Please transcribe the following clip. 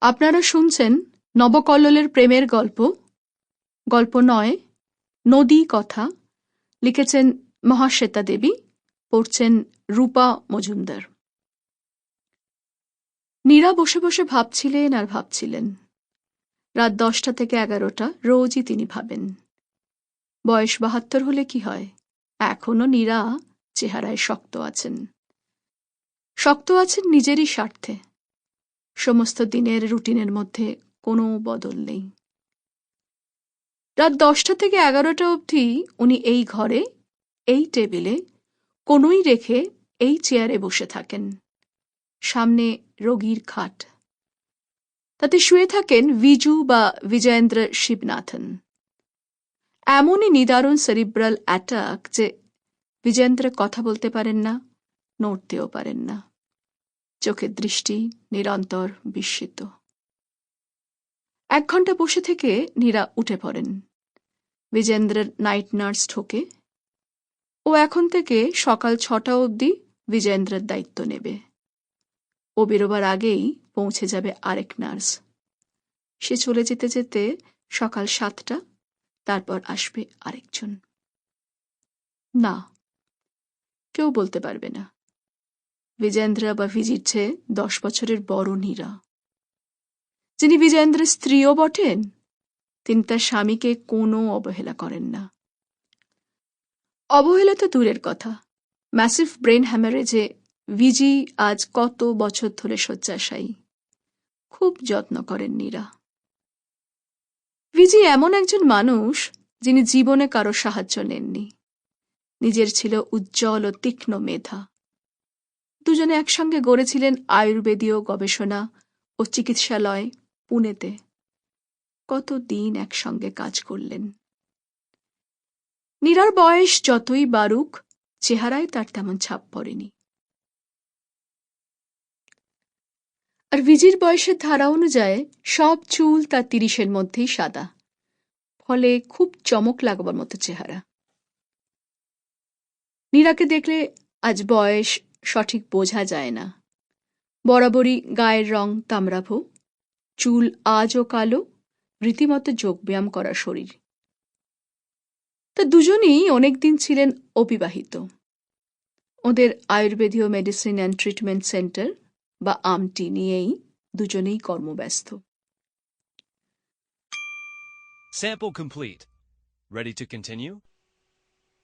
আপনারা শুনছেন নবকল্লোলের প্রেমের গল্প গল্প নয়, নদী কথা, লিখেছেন মহাশ্বেতা দেবী, পড়ছেন রূপা মজুমদার। নীরা বসে বসে ভাবছিলেন আর ভাবছিলেন। রাত দশটা থেকে এগারোটা রোজই তিনি ভাবেন। বয়স বাহাত্তর হলে কি হয়? এখনও নীরা চেহারায় শক্ত আছেন। শক্ত আছেন নিজেরই স্বার্থে। সমস্ত দিনের রুটিনের মধ্যে কোনো বদল নেই। রাত দশটা থেকে এগারোটা অবধি উনি এই ঘরে, এই টেবিলে, কোনোই রেখে এই চেয়ারে বসে থাকেন। সামনে রোগীর খাট। তাতে শুয়ে থাকেন বিজু বা বিজয়েন্দ্র শিবনাথন। এমনই নিদারুণ সেরিব্রাল অ্যাটাক যে বিজয়েন্দ্র কথা বলতে পারেন না, নড়তেও পারেন না। চোখের দৃষ্টি, নিরন্তর বিস্মিত। এক ঘণ্টা বসে থেকে নীরা উঠে পড়েন। বিজেন্দ্রের নাইট নার্স ঢোকে। ও এখন থেকে সকাল ছটা অবধি বিজেন্দ্রের দায়িত্ব নেবে। ও বেরোবার আগেই পৌঁছে যাবে আরেক নার্স। সে চলে যেতে যেতে সকাল সাতটা, তারপর আসবে আরেকজন। না, কেউ বলতে পারবে না। বিজেন্দ্রা বা ভিজির চেয়ে দশ বছরের বড় নীরা যিনি বিজেন্দ্রের স্ত্রীও বটেন, তিনি তার স্বামীকে কোনো অবহেলা করেন না। অবহেলা তো দূরের কথা। ম্যাসিভ ব্রেন হ্যামারেজে ভিজি আজ কত বছর ধরে শয্যাশায়ী, খুব যত্ন করেন নীরা ভিজি এমন একজন মানুষ যিনি জীবনে কারও সাহায্য নেননি। নিজের ছিল উজ্জ্বল ও তীক্ষ্ণ মেধা। দুজনে একসঙ্গে গড়েছিলেন আয়ুর্বেদীয় গবেষণা ও চিকিৎসালয় পুনেতে। কত দিন একসঙ্গে কাজ করলেন? নীরার বয়স যতই বারুক চেহারায় তার তেমন ছাপ পড়েনি। আর ভিজির বয়সের ধারা অনুযায়ী সব চুল তার তিরিশের মধ্যেই সাদা। ফলে খুব চমক লাগবার মতো চেহারা। নীরাকে দেখলে আজ বয়স সঠিক বোঝা যায় না বরাবরই গায়ের রং তামরাভো চুল আজও কালো, রীতিমতো যোগব্যায়াম করা শরীর তা দুজনেই অনেকদিন ছিলেন অবিবাহিত ওদের আয়ুর্বেদীয় মেডিসিন অ্যান্ড ট্রিটমেন্ট সেন্টার বা আমটি নিয়েই দুজনেই কর্মব্যস্ত Sample complete. Ready to continue?